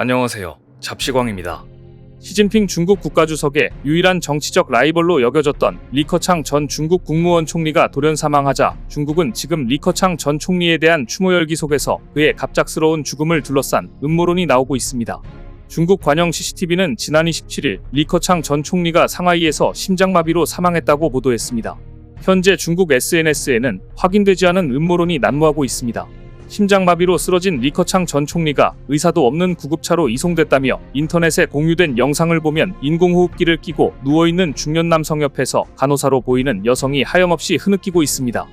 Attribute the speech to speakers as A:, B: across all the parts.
A: 안녕하세요. 잡시광입니다. 시진핑 중국 국가주석의 유일한 정치적 라이벌로 여겨졌던 리커창 전 중국 국무원 총리가 돌연 사망하자 중국은 지금 리커창 전 총리에 대한 추모 열기 속에서 그의 갑작스러운 죽음을 둘러싼 음모론이 나오고 있습니다. 중국 관영 CCTV는 지난 27일 리커창 전 총리가 상하이에서 심장마비로 사망했다고 보도했습니다. 현재 중국 SNS에는 확인되지 않은 음모론이 난무하고 있습니다. 심장마비로 쓰러진 리커창 전 총리가 의사도 없는 구급차로 이송됐다며 인터넷에 공유된 영상을 보면 인공호흡기를 끼고 누워있는 중년 남성 옆에서 간호사로 보이는 여성이 하염없이 흐느끼고 있습니다.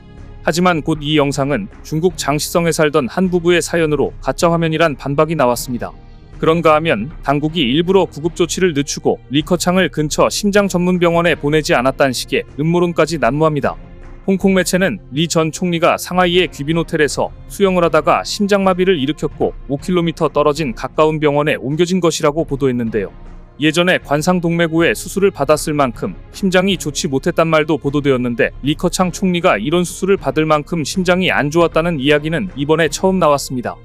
A: 하지만 곧 이 영상은 중국 장시성에 살던 한 부부의 사연으로 가짜 화면이란 반박이 나왔습니다. 그런가 하면 당국이 일부러 구급 조치를 늦추고 리커창을 근처 심장 전문 병원에 보내지 않았다는 식의 음모론까지 난무합니다. 홍콩 매체는 리 전 총리가 상하이의 귀빈 호텔에서 수영을 하다가 심장마비를 일으켰고 5km 떨어진 가까운 병원에 옮겨진 것이라고 보도했는데요. 예전에 관상동맥우에 수술을 받았을 만큼 심장이 좋지 못했단 말도 보도되었는데 리커창 총리가 이런 수술을 받을 만큼 심장이 안 좋았다는 이야기는 이번에 처음 나왔습니다.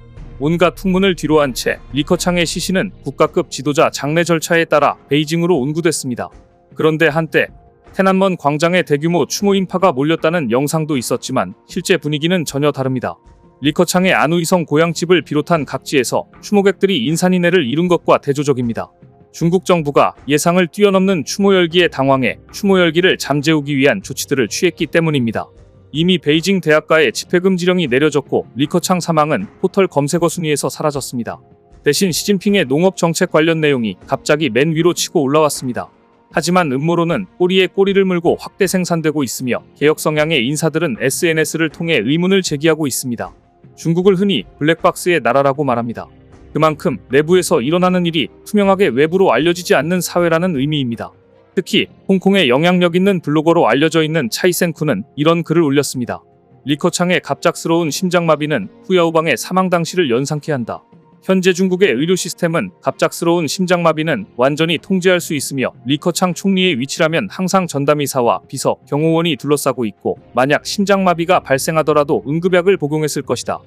A: 온갖 풍문을 뒤로한 채 리커창의 시신은 국가급 지도자 장례 절차에 따라 베이징으로 운구됐습니다. 그런데 한때 테난먼 광장에 대규모 추모 인파가 몰렸다는 영상도 있었지만 실제 분위기는 전혀 다릅니다. 리커창의 안우이성 고향집을 비롯한 각지에서 추모객들이 인산인해를 이룬 것과 대조적입니다. 중국 정부가 예상을 뛰어넘는 추모 열기에 당황해 추모 열기를 잠재우기 위한 조치들을 취했기 때문입니다. 이미 베이징 대학가에 집회 금지령이 내려졌고 리커창 사망은 포털 검색어 순위에서 사라졌습니다. 대신 시진핑의 농업 정책 관련 내용이 갑자기 맨 위로 치고 올라왔습니다. 하지만 음모론은 꼬리에 꼬리를 물고 확대 생산되고 있으며 개혁 성향의 인사들은 SNS를 통해 의문을 제기하고 있습니다. 중국을 흔히 블랙박스의 나라라고 말합니다. 그만큼 내부에서 일어나는 일이 투명하게 외부로 알려지지 않는 사회라는 의미입니다. 특히 홍콩에 영향력 있는 블로거로 알려져 있는 차이센쿠는 이런 글을 올렸습니다. 리커창의 갑작스러운 심장마비는 후야오방의 사망 당시를 연상케 한다. 현재 중국의 의료 시스템은 갑작스러운 심장마비는 완전히 통제할 수 있으며 리커창 총리의 위치라면 항상 전담의사와 비서, 경호원이 둘러싸고 있고 만약 심장마비가 발생하더라도 응급약을 복용했을 것이다.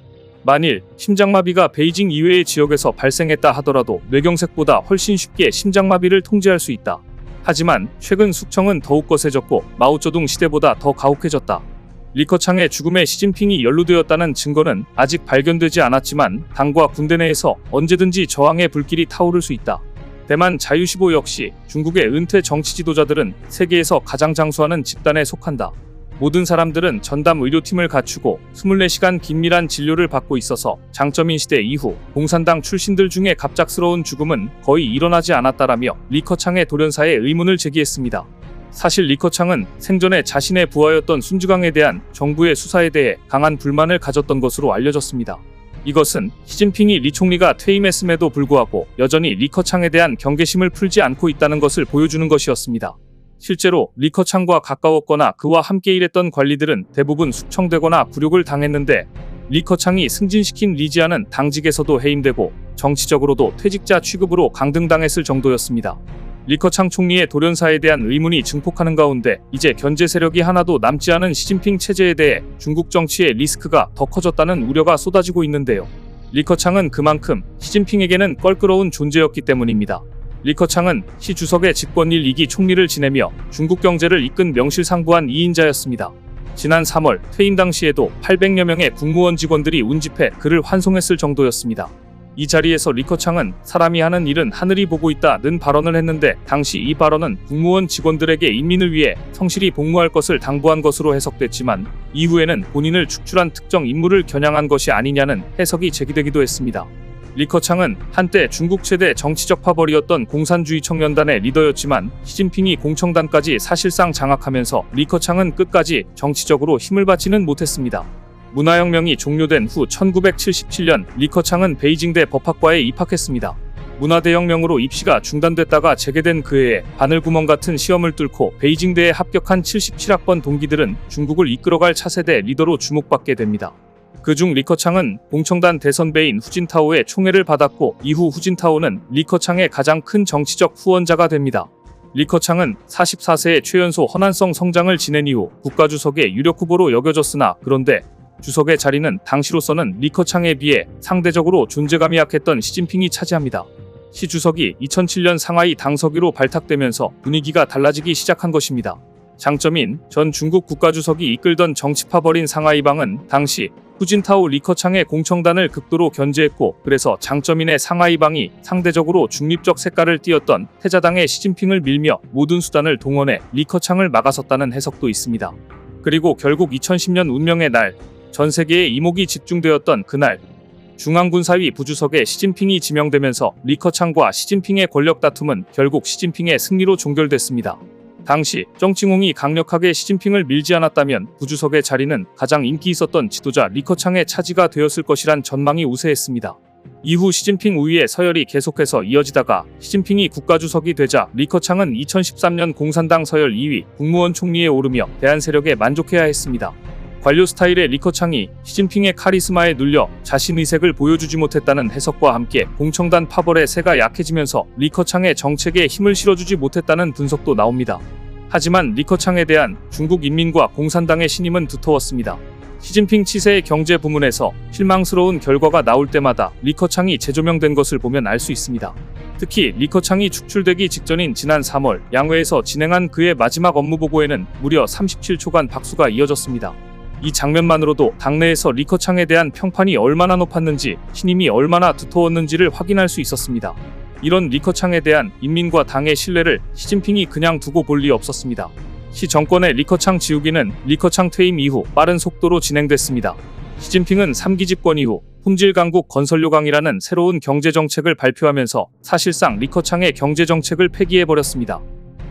A: 만일 심장마비가 베이징 이외의 지역에서 발생했다 하더라도 뇌경색보다 훨씬 쉽게 심장마비를 통제할 수 있다. 하지만 최근 숙청은 더욱 거세졌고 마오쩌둥 시대보다 더 가혹해졌다. 리커창의 죽음에 시진핑이 연루되었다는 증거는 아직 발견되지 않았지만 당과 군대 내에서 언제든지 저항의 불길이 타오를 수 있다. 대만 자유시보 역시 중국의 은퇴 정치 지도자들은 세계에서 가장 장수하는 집단에 속한다. 모든 사람들은 전담 의료팀을 갖추고 24시간 긴밀한 진료를 받고 있어서 장점인 시대 이후 공산당 출신들 중에 갑작스러운 죽음은 거의 일어나지 않았다라며 리커창의 돌연사에 의문을 제기했습니다. 사실 리커창은 생전에 자신의 부하였던 순주강에 대한 정부의 수사에 대해 강한 불만을 가졌던 것으로 알려졌습니다. 이것은 시진핑이 리 총리가 퇴임했음에도 불구하고 여전히 리커창에 대한 경계심을 풀지 않고 있다는 것을 보여주는 것이었습니다. 실제로 리커창과 가까웠거나 그와 함께 일했던 관리들은 대부분 숙청되거나 굴욕을 당했는데 리커창이 승진시킨 리지아는 당직에서도 해임되고 정치적으로도 퇴직자 취급으로 강등당했을 정도였습니다. 리커창 총리의 돌연사에 대한 의문이 증폭하는 가운데 이제 견제 세력이 하나도 남지 않은 시진핑 체제에 대해 중국 정치의 리스크가 더 커졌다는 우려가 쏟아지고 있는데요. 리커창은 그만큼 시진핑에게는 껄끄러운 존재였기 때문입니다. 리커창은 시 주석의 집권 1, 2기 총리를 지내며 중국 경제를 이끈 명실상부한 2인자였습니다. 지난 3월 퇴임 당시에도 800여 명의 국무원 직원들이 운집해 그를 환송했을 정도였습니다. 이 자리에서 리커창은 사람이 하는 일은 하늘이 보고 있다는 발언을 했는데 당시 이 발언은 국무원 직원들에게 인민을 위해 성실히 복무할 것을 당부한 것으로 해석됐지만 이후에는 본인을 축출한 특정 인물을 겨냥한 것이 아니냐는 해석이 제기되기도 했습니다. 리커창은 한때 중국 최대 정치적 파벌이었던 공산주의 청년단의 리더였지만 시진핑이 공청단까지 사실상 장악하면서 리커창은 끝까지 정치적으로 힘을 받지는 못했습니다. 문화혁명이 종료된 후 1977년 리커창은 베이징대 법학과에 입학했습니다. 문화대혁명으로 입시가 중단됐다가 재개된 그 해에 바늘구멍 같은 시험을 뚫고 베이징대에 합격한 77학번 동기들은 중국을 이끌어갈 차세대 리더로 주목받게 됩니다. 그중 리커창은 공청단 대선배인 후진타오의 총애를 받았고 이후 후진타오는 리커창의 가장 큰 정치적 후원자가 됩니다. 리커창은 44세의 최연소 헌안성 성장을 지낸 이후 국가주석의 유력 후보로 여겨졌으나 그런데 주석의 자리는 당시로서는 리커창에 비해 상대적으로 존재감이 약했던 시진핑이 차지합니다. 시 주석이 2007년 상하이 당서기로 발탁되면서 분위기가 달라지기 시작한 것입니다. 장점인 전 중국 국가주석이 이끌던 정치파 벌인 상하이방은 당시 후진타오 리커창의 공청단을 극도로 견제했고 그래서 장점인의 상하이방이 상대적으로 중립적 색깔을 띠었던 태자당의 시진핑을 밀며 모든 수단을 동원해 리커창을 막아섰다는 해석도 있습니다. 그리고 결국 2010년 운명의 날, 전 세계의 이목이 집중되었던 그날, 중앙군사위 부주석에 시진핑이 지명되면서 리커창과 시진핑의 권력 다툼은 결국 시진핑의 승리로 종결됐습니다. 당시 정칭홍이 강력하게 시진핑을 밀지 않았다면 부주석의 자리는 가장 인기 있었던 지도자 리커창의 차지가 되었을 것이란 전망이 우세했습니다. 이후 시진핑 우위의 서열이 계속해서 이어지다가 시진핑이 국가주석이 되자 리커창은 2013년 공산당 서열 2위 국무원 총리에 오르며 대한 세력에 만족해야 했습니다. 관료 스타일의 리커창이 시진핑의 카리스마에 눌려 자신 의 색을 보여주지 못했다는 해석과 함께 공청단 파벌의 세가 약해지면서 리커창의 정책에 힘을 실어주지 못했다는 분석도 나옵니다. 하지만 리커창에 대한 중국 인민과 공산당의 신임은 두터웠습니다. 시진핑 치세의 경제 부문에서 실망스러운 결과가 나올 때마다 리커창이 재조명된 것을 보면 알 수 있습니다. 특히 리커창이 축출되기 직전인 지난 3월 양회에서 진행한 그의 마지막 업무 보고에는 무려 37초간 박수가 이어졌습니다. 이 장면만으로도 당내에서 리커창에 대한 평판이 얼마나 높았는지 신임이 얼마나 두터웠는지를 확인할 수 있었습니다. 이런 리커창에 대한 인민과 당의 신뢰를 시진핑이 그냥 두고 볼 리 없었습니다. 시 정권의 리커창 지우기는 리커창 퇴임 이후 빠른 속도로 진행됐습니다. 시진핑은 3기 집권 이후 품질 강국 건설요강이라는 새로운 경제 정책을 발표하면서 사실상 리커창의 경제 정책을 폐기해버렸습니다.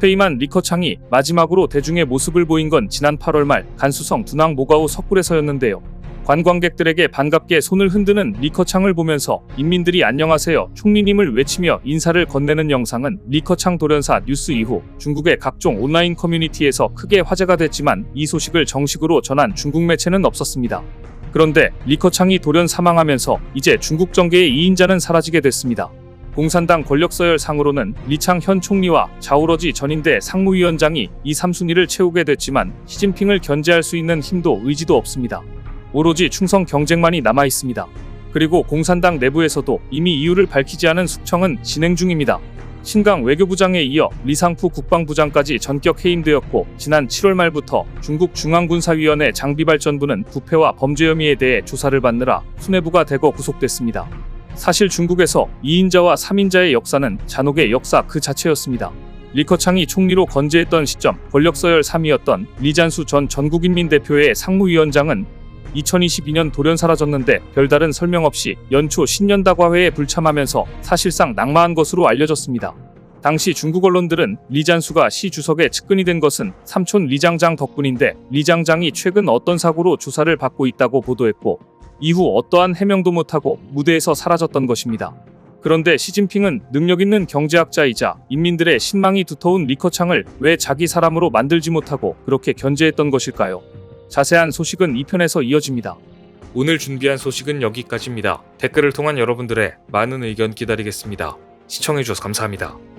A: 퇴임한 리커창이 마지막으로 대중의 모습을 보인 건 지난 8월 말 간수성 두낭 모가우 석굴에서였는데요. 관광객들에게 반갑게 손을 흔드는 리커창을 보면서 인민들이 안녕하세요 총리님을 외치며 인사를 건네는 영상은 리커창 돌연사 뉴스 이후 중국의 각종 온라인 커뮤니티에서 크게 화제가 됐지만 이 소식을 정식으로 전한 중국 매체는 없었습니다. 그런데 리커창이 돌연 사망하면서 이제 중국 정계의 2인자는 사라지게 됐습니다. 공산당 권력서열 상으로는 리창 현 총리와 자오러지 전인대 상무위원장이 이 3순위를 채우게 됐지만 시진핑을 견제할 수 있는 힘도 의지도 없습니다. 오로지 충성 경쟁만이 남아 있습니다. 그리고 공산당 내부에서도 이미 이유를 밝히지 않은 숙청은 진행 중입니다. 신강 외교부장에 이어 리상푸 국방부장까지 전격 해임되었고 지난 7월 말부터 중국 중앙군사위원회 장비발전부는 부패와 범죄 혐의에 대해 조사를 받느라 수뇌부가 대거 구속됐습니다. 사실 중국에서 2인자와 3인자의 역사는 잔혹의 역사 그 자체였습니다. 리커창이 총리로 건재했던 시점 권력서열 3위였던 리잔수 전 전국인민 대표의 상무위원장은 2022년 돌연 사라졌는데 별다른 설명 없이 연초 신년다과회에 불참하면서 사실상 낙마한 것으로 알려졌습니다. 당시 중국 언론들은 리잔수가 시 주석의 측근이 된 것은 삼촌 리장장 덕분인데 리장장이 최근 어떤 사고로 조사를 받고 있다고 보도했고 이후 어떠한 해명도 못하고 무대에서 사라졌던 것입니다. 그런데 시진핑은 능력 있는 경제학자이자 인민들의 신망이 두터운 리커창을 왜 자기 사람으로 만들지 못하고 그렇게 견제했던 것일까요? 자세한 소식은 2편에서 이어집니다.
B: 오늘 준비한 소식은 여기까지입니다. 댓글을 통한 여러분들의 많은 의견 기다리겠습니다. 시청해주셔서 감사합니다.